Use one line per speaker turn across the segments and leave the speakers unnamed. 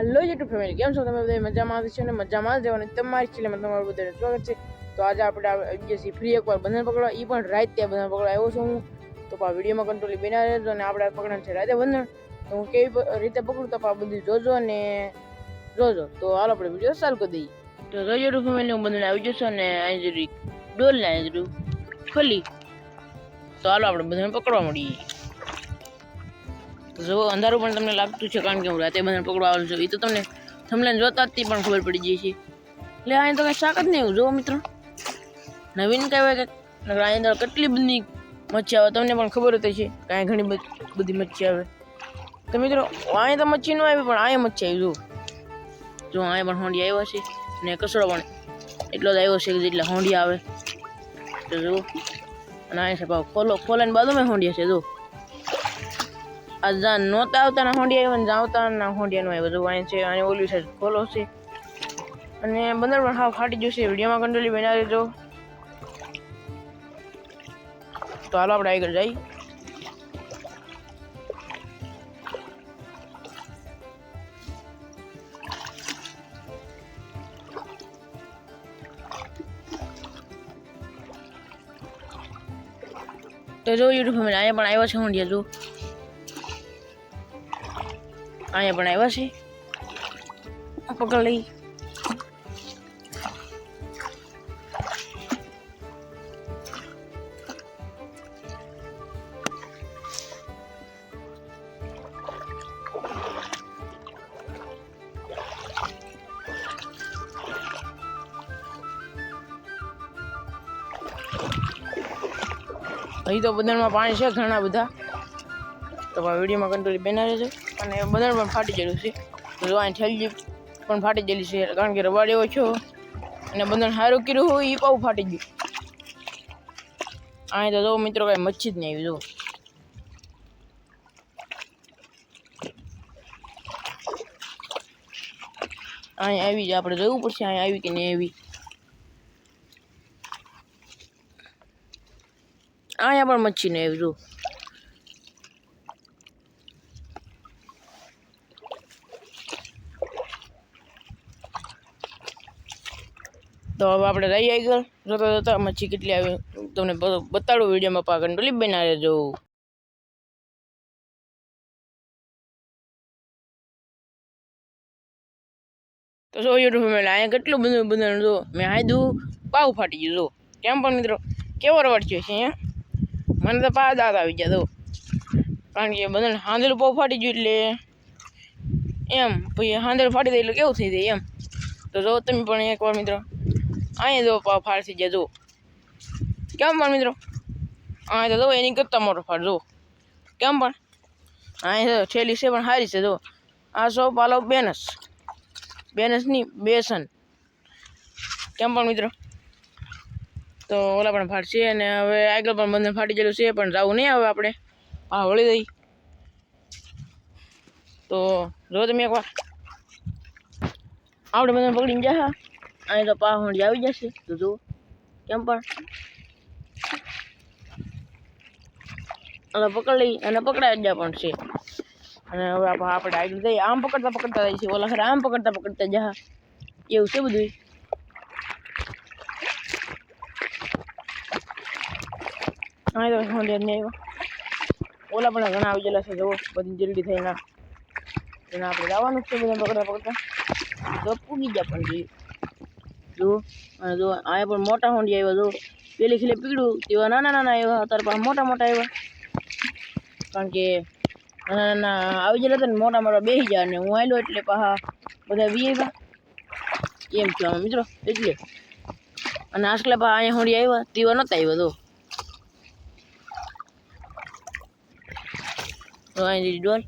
હાલો YouTube family કેમ છો તમે બધા મજામાં છો અને મજામાં જ રહેવાની. તમારી ચેનલમાં તમારું બધાને સ્વાગત છે. તો આજે આપણે આવી ગયા છીએ ફ્રી એકવાર બંધન પકડવા. એ પણ રાત ત્યાં બંધન પકડવા આવ્યો છું હું. તો આ વિડીયોમાં કંટ્રોલી બિના રહેજો અને આપણે પકડવાનું છે રાતે બંધન. તો હું કેવી રીતે પકડું તો આ બધું જોજો અને જોજો. તો હાલો આપણે વીડિયો ચાલુ કરી દઈએ. તો રોજ યુટ્યુબ ફેમિલી હું બંધન આવી જશું અને અહીં જરી ડોલ ને અહીં જરું ખોલી. તો હાલો આપણે બધાને પકડવા મળીએ. જો અંધારું પણ તમને લાગતું છે કારણ કે હું રાતે બધાને પકડવા આવેલું છું. એ તો તમને થમલેન જોતા જ પણ ખબર પડી જાય છે. એટલે અહીં તો કંઈ શાક જ નહીં જુઓ મિત્રો. નવીન કહેવાય કે અહીંયા અંદર કેટલી બધી મચ્છી આવે, તમને પણ ખબર હતી છે કે અહીં ઘણી બધી બધી મચ્છી આવે. તો મિત્રો અહીં તો મચ્છી ન આવી, પણ અહીંયા મચ્છી આવી જો જો અહીંયા પણ હોંડી આવ્યો છે, અને કચરો પણ એટલો જ આવ્યો છે કે જેટલા હોંડી આવે. તો જુઓ. અને અહીંયા છે, ભાવ ખોલો ખોલાની બાજુમાં હોંડિયા છે જો જા નહોતા આવતાના હોંડિયા આવ્યા ને આવતાના હોંડિયાનું આવ્યું બધું છે અને ઓલી સાઈડ ખોલો છે. અને બંદર પણ હાવ ફાટી જશે વિડીયોમાં કંટ્રોલી બનાવી દેજો. તો હાલો આપણે આગળ જઈ તો જો યુટ્યુબ ફેમિલી અહીંયા પણ આવ્યો છે હું જો. અહીંયા પણ આવ્યા છે. પકડ લઈ. અહીં તો બધામાં પાણી છે ઘણા બધા. તો વિડીયોમાં કંટ્રોલી બેના રહેજો અને બધા પણ ફાટી ગયેલું છે. જો થેલી પણ ફાટી ગયેલી છે, કારણ કે રવાડ એવો છો. અને બંધન સારું કર્યું હોય એ પાવું ફાટી ગયું. અહીં તો જો મિત્રો કાંઈ મચ્છી જ નહીં આવી, જો. અહીં આવી જ, આપણે જોવું પડશે અહીં આવી કે નહીં આવી. અહીંયા પણ મચ્છી નહીં આવી, જો. તો હવે આપણે રહી આગળ જોતા જોતા મચ્છી કેટલી આવી. તમને બતાડું વિડીયોમાં પાકણ ડોલી બના રહેજો તો જો યુટ્યુબ ફેમિલી અહીંયા કેટલું બધું બધું જો મેં હાયદું પાવ ફાટી ગયું જો. કેમ પણ મિત્રો, કેવો રવાડ થયો છે અહીંયા મને તો પા દાંત આવી ગયા તો કારણ કે બધાને હાંદલું પાવ ફાટી ગયું એટલે એમ, પછી હાંદલ ફાટી જાય એટલે કેવું થઈ જાય એમ. તો જો તમે પણ એકવાર મિત્રો અહીંયા જો ફાટ થઈ જાય જો કેમ પણ મિત્રો? અહીં તો જો એની કરતાં મોટો ફાળ જો કેમ પણ? અહીં તો છેલ્લી છે પણ સારી છે જો આ સો પાલો બેનસ. બેનસની બેસન. કેમ પણ મિત્રો? તો ઓલા પણ ફાટશે અને હવે આગળ પણ બંને ફાટી ગયેલું છે, પણ જવું નહીં આવે આપણે. આ વળી દઈ તો જો તમે એકવાર. આપણે બધા પકડીને જા અહીં તો પા હોંડી આવી જશે, તો જુઓ. કેમ પણ? અને પકડી લઈ અને પકડાઈ જ પણ છે. અને હવે આપણે આગળ જઈએ. આમ પકડતા પકડતા જાય છે. ઓલા ખરા, આમ પકડતા પકડતા જા એવું છે બધું અહીં તો હોંડે નહીં આવ્યા ઓલા પણ ઘણા આવી ગયેલા છે. જુઓ, બધી જલ્દી થઈને. એને આપણે જવાનું છે બધા પકડતા પકડતા. તો પૂગી ગયા પણ જોઈએ. અને જો અહીંયા પણ મોટા હોંડી આવ્યા જો. પેલી ખીલે પીળું તેવા નાના નાના આવ્યા, અત્યારે પાછા મોટા મોટા આવ્યા. કારણ કે નાના નાના આવી જાય ને, મોટા મોટા બેસી જાય ને હું આવેલો એટલે પાછા બધા વી આવ્યા. એમ થયું મિત્રો? એટલે. અને આસકલા પાછા અહીંયા હોંડી આવ્યા, તેવા નહોતા આવ્યા તો તો દીધી ડોલ.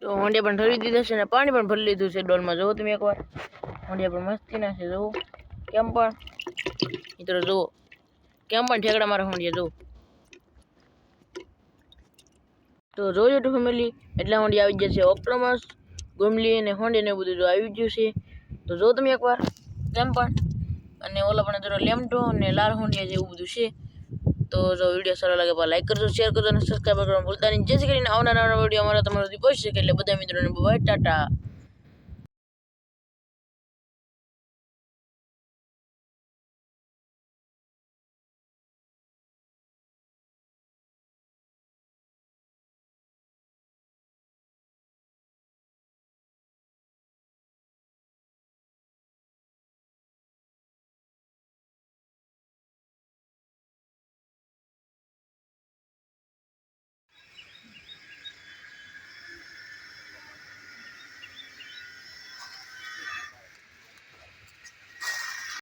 તો હોંડિયા પણ ઠરી દીધા છે અને પાણી પણ ભરી લીધું છે ડોલમાં. જુઓ તમે એકવાર. હોંડિયા પણ મસ્તી ના છે, જુઓ. કેમ પણ? મિત્રો, જુઓ. કેમ પણ ઠેકડા મારા હોંડિયા, જુઓ. તો જોજો તો ફેમિલી એટલા હોંડી આવી જશે ઓક્ટોમસ ગોમલી અને હોંડી ને બધું જો આવી ગયું છે. તો જો તમે એકવાર, કેમ પણ? અને ઓલા પણ જરા લેમટો અને લાલ હોંડિયા જેવું બધું છે. તો જો વીડિયો સારો લાગે લાઈક કરજો શેર કરજો અને સબસ્ક્રાઈબ કરવાનું ભૂલતા નહીં. જેથી કરીને આવનારા વીડિયો અમારા તમારા સુધી પહોંચી શકે એટલે બધા મિત્રોને બાય ટાટા.